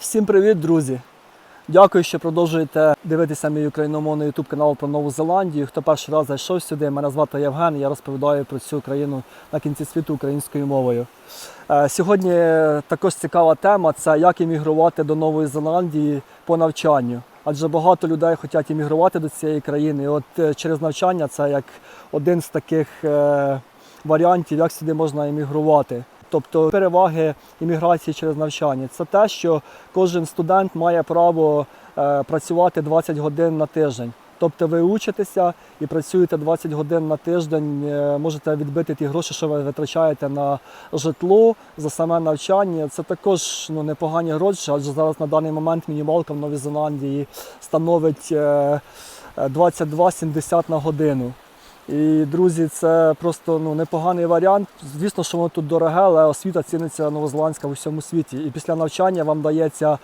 Всім привіт, друзі! Дякую, що продовжуєте дивитися мій україномовний YouTube канал про Нову Зеландію. Хто перший раз зайшов сюди, мене звати Євген. Я розповідаю про цю країну на кінці світу українською мовою. Е, Сьогодні також цікава тема це як іммігрувати до Нової Зеландії по навчанню. Адже багато людей хочуть іммігрувати до цієї країни. І от е, через навчання це як один з таких е, варіантів, як сюди можна іммігрувати. Тобто переваги імміграції через навчання це те, що кожен студент має право е, працювати 20 годин на тиждень. Тобто ви учитеся і працюєте 20 годин на тиждень, е, можете відбити ті гроші, що ви витрачаєте на житло за саме навчання. Це також ну, непогані гроші, адже зараз на даний момент мінімалка в Новій Зеландії становить е, е, 22,70 на годину. І друзі, це просто ну непоганий варіант. Звісно, що воно тут дороге, але освіта ціниться новозеландська в усьому світі. І після навчання вам дається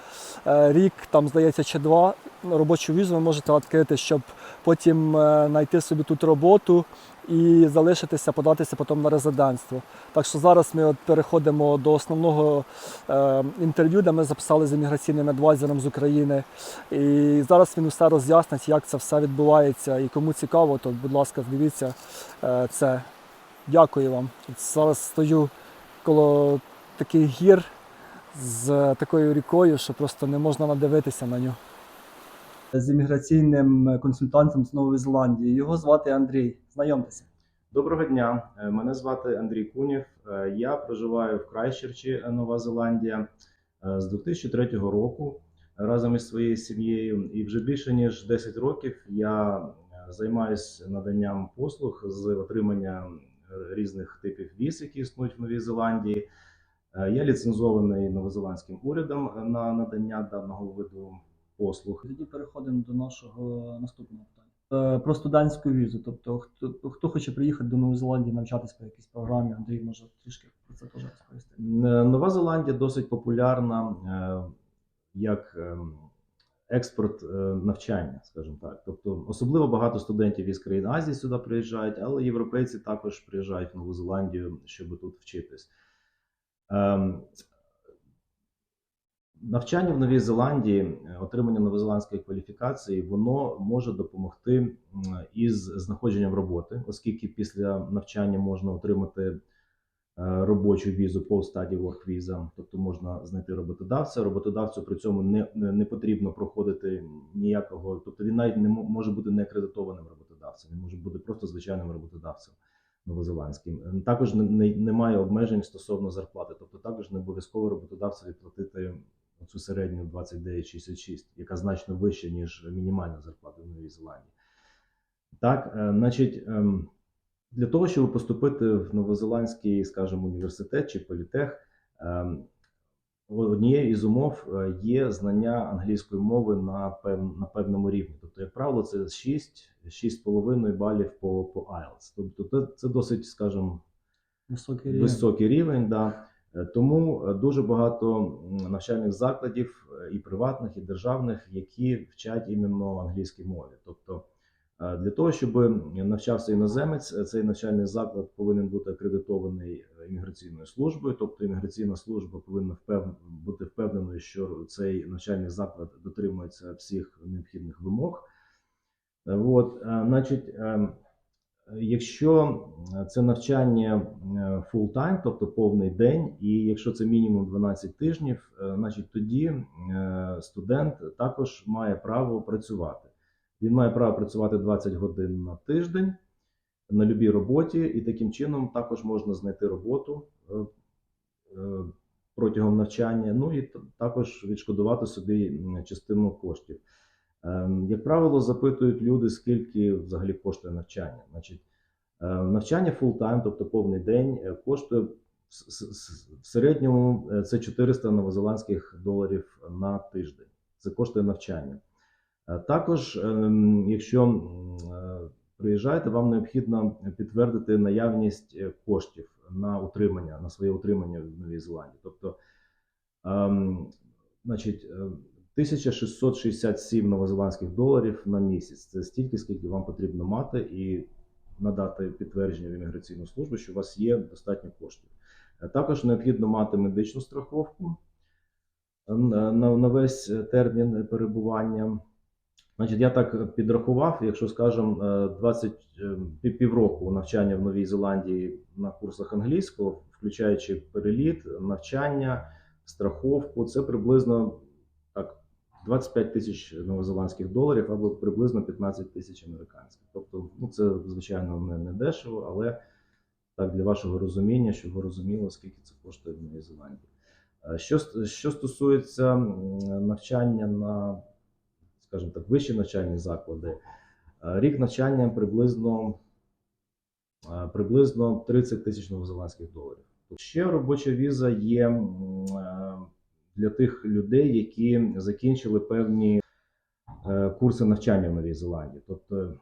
е, рік, там здається, чи два робочу візу ви можете відкрити, щоб потім е, знайти собі тут роботу і залишитися, податися потім на резидентство. Так що зараз ми от переходимо до основного е, інтерв'ю, де ми записали з імміграційним адвайзером з України. І зараз він усе роз'яснить, як це все відбувається. І кому цікаво, то будь ласка, дивіться е, це. Дякую вам. Зараз стою коло таких гір з такою рікою, що просто не можна надивитися на нього. З імміграційним консультантом з Нової Зеландії. Його звати Андрій. Знайомтеся. Доброго дня, Е, мене звати Андрій Кунєв. Е, Я проживаю в Крайщерчі, е, Нова Зеландія з 2003 року разом із своєю сім'єю. І вже більше ніж 10 років я займаюся наданням послуг з отримання різних типів віз, які існують в Новій Зеландії. Я ліцензований новозеландським урядом на надання даного виду послуг. Тоді переходимо до нашого наступного питання. Е, Про студентську візу. Тобто, хто, хто хоче приїхати до Нової Зеландії навчатись по якійсь програмі, Андрій може трішки про це теж розповісти. Е, Нова Зеландія досить популярна е, як ем, експорт навчання, скажімо так. Тобто, особливо багато студентів із країн Азії сюди приїжджають, але європейці також приїжджають в Нову Зеландію, щоб тут вчитись. Навчання в Новій Зеландії, е, отримання новозеландської кваліфікації, воно може допомогти із знаходженням роботи, оскільки після навчання можна отримати е, робочу візу post-study work visa, тобто можна знайти роботодавця. Роботодавцю при цьому не, не, потрібно проходити ніякого, тобто він навіть не може бути не акредитованим роботодавцем, він може бути просто звичайним роботодавцем новозеландським. Також не, не, немає обмежень стосовно зарплати, тобто також не обов'язково роботодавцеві платити цю середню 29,66, яка значно вища, ніж мінімальна зарплата в Новій Зеландії. Так, е, значить, ем, для того, щоб поступити в новозеландський, скажімо, університет чи політех, ем, однією із умов е, є знання англійської мови на, пев, на певному рівні. Тобто, як правило, це 6, 6,5 балів по, по IELTS. Тобто, це досить, скажімо, Високий рівень. високий рівень. Да. Е, Тому е, дуже багато навчальних закладів е, і приватних, і державних, які вчать іменно англійській мові. Тобто, для того, щоб навчався іноземець, цей навчальний заклад повинен бути акредитований імміграційною службою. Тобто, імміграційна служба повинна бути впевненою, що цей навчальний заклад дотримується всіх необхідних вимог. От, значить, ем, Якщо е, це навчання full time, тобто повний день, і якщо це мінімум 12 тижнів, е, значить тоді е, студент також має право працювати. Він має право працювати 20 годин на тиждень на любій роботі, і таким чином також можна знайти роботу е, е, протягом навчання, ну і також відшкодувати собі частину коштів. Ем, Як правило, запитують люди, скільки взагалі коштує навчання. Значить, е, навчання full-time, тобто повний день, е, коштує в середньому е, це 400 новозеландських доларів на тиждень. Це коштує навчання. Також, ем, якщо приїжджаєте, вам необхідно підтвердити наявність коштів на утримання, на своє утримання в Новій Зеландії. Тобто, ем, значить, 1667 новозеландських доларів на місяць. Це стільки, скільки вам потрібно мати, і надати підтвердження в імміграційну службу, що у вас є достатньо коштів. Е, Також необхідно мати медичну страховку. на, на на весь термін перебування. Значить, я так підрахував, якщо скажемо, е, 20 е, півроку навчання в Новій Зеландії на курсах англійського, включаючи переліт, навчання, страховку, це приблизно так 25 тисяч новозеландських доларів або приблизно 15 тисяч американських. Тобто, ну це звичайно не, не дешево, але так для вашого розуміння, щоб ви розуміли, скільки це коштує в Новій Зеландії. Що, що стосується навчання на, скажімо так, вищі навчальні заклади, рік навчання приблизно, приблизно 30 тисяч новозеландських доларів. Ще робоча віза є для тих людей, які закінчили певні е, курси навчання в Новій Зеландії. Тобто,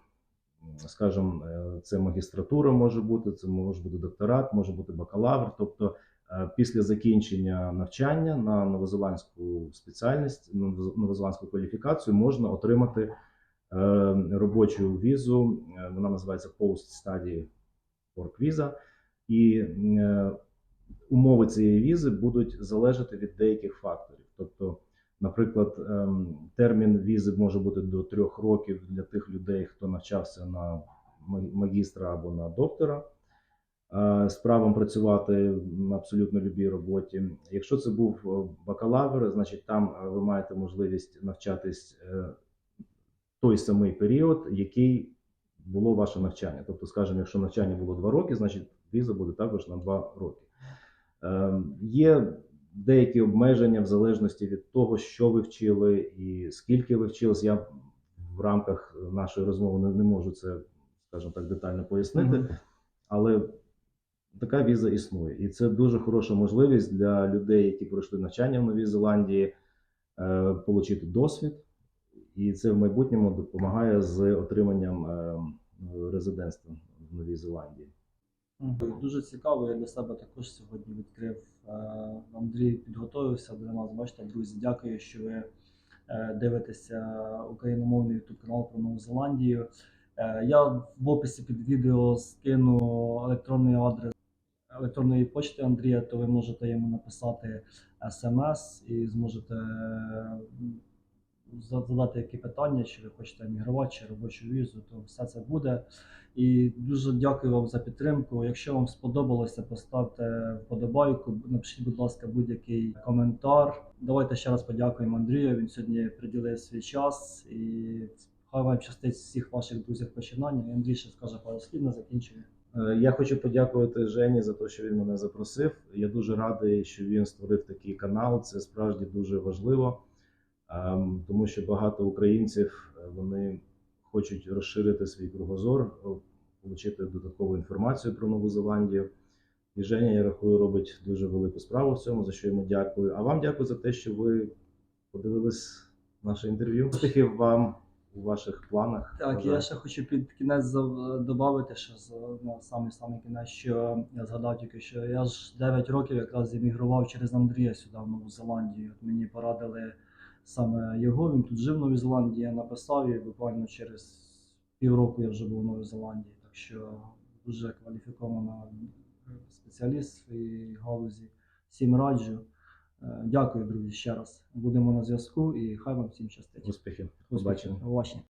скажімо, е, це магістратура може бути, це може бути докторат, може бути бакалавр. Тобто, е, після закінчення навчання на новозеландську спеціальність, новозеландську кваліфікацію можна отримати робочу візу. Вона називається Post Study Work Visa. І умови цієї візи будуть залежати від деяких факторів. Тобто, наприклад, ем, термін візи може бути до трьох років для тих людей, хто навчався на магістра або на доктора. е, З правом працювати на абсолютно любій роботі. Якщо це був е, бакалавр, значить там е, ви маєте можливість навчатись той самий період, який було ваше навчання. Тобто, скажімо, якщо навчання було 2 роки, значить віза буде також на 2 роки. Ем, Є деякі обмеження в залежності від того, що ви вчили і скільки ви вчились. Я в рамках нашої розмови не, не можу це, скажімо так, детально пояснити, але така віза існує. І це дуже хороша можливість для людей, які пройшли навчання в Новій Зеландії, е, отримати досвід. І це в майбутньому допомагає з отриманням е, резидентства в Новій Зеландії. Дуже цікаво. Я для себе також сьогодні відкрив. е, Андрій підготовився для нас. Бачите, друзі, дякую, що ви е, дивитеся україномовний YouTube канал про Нову Зеландію. Я в описі під відео скину електронний адрес електронної почти Андрія, то ви можете йому написати смс і зможете задати які питання, чи ви хочете емігрувати, чи робочу візу, то все це буде. І дуже дякую вам за підтримку. Якщо вам сподобалося, поставте вподобайку, напишіть, будь ласка, будь-який коментар. Давайте ще раз подякуємо Андрію. Він сьогодні приділив свій час і хай вам щастить всіх ваших друзів починання. І Андрій ще скаже пару слів на закінчення. Е, Я хочу подякувати Жені за те, що він мене запросив. Я дуже радий, що він створив такий канал. Це справді дуже важливо, тому що багато українців е, вони хочуть розширити свій кругозор, отримати додаткову інформацію про Нову Зеландію. І Женя, я рахую, робить дуже велику справу в цьому, за що йому дякую. А вам дякую за те, що ви подивились наше інтерв'ю. Успіхів вам у ваших планах. Так, Бажаю. я ще хочу під кінець додати, що на самий самий кінець, що я згадав тільки, що я ж 9 років якраз емігрував через Андрія сюди, в Нову Зеландію. От мені порадили саме його. Він тут жив в Новій Зеландії, я написав і буквально через півроку я вже був в Новій Зеландії. Так що дуже кваліфікована спеціаліст в своїй галузі. Всім раджу. Е, Дякую, друзі, ще раз. Будемо на зв'язку і хай вам всім щастить. Успіхів. Успіхів. Ваші.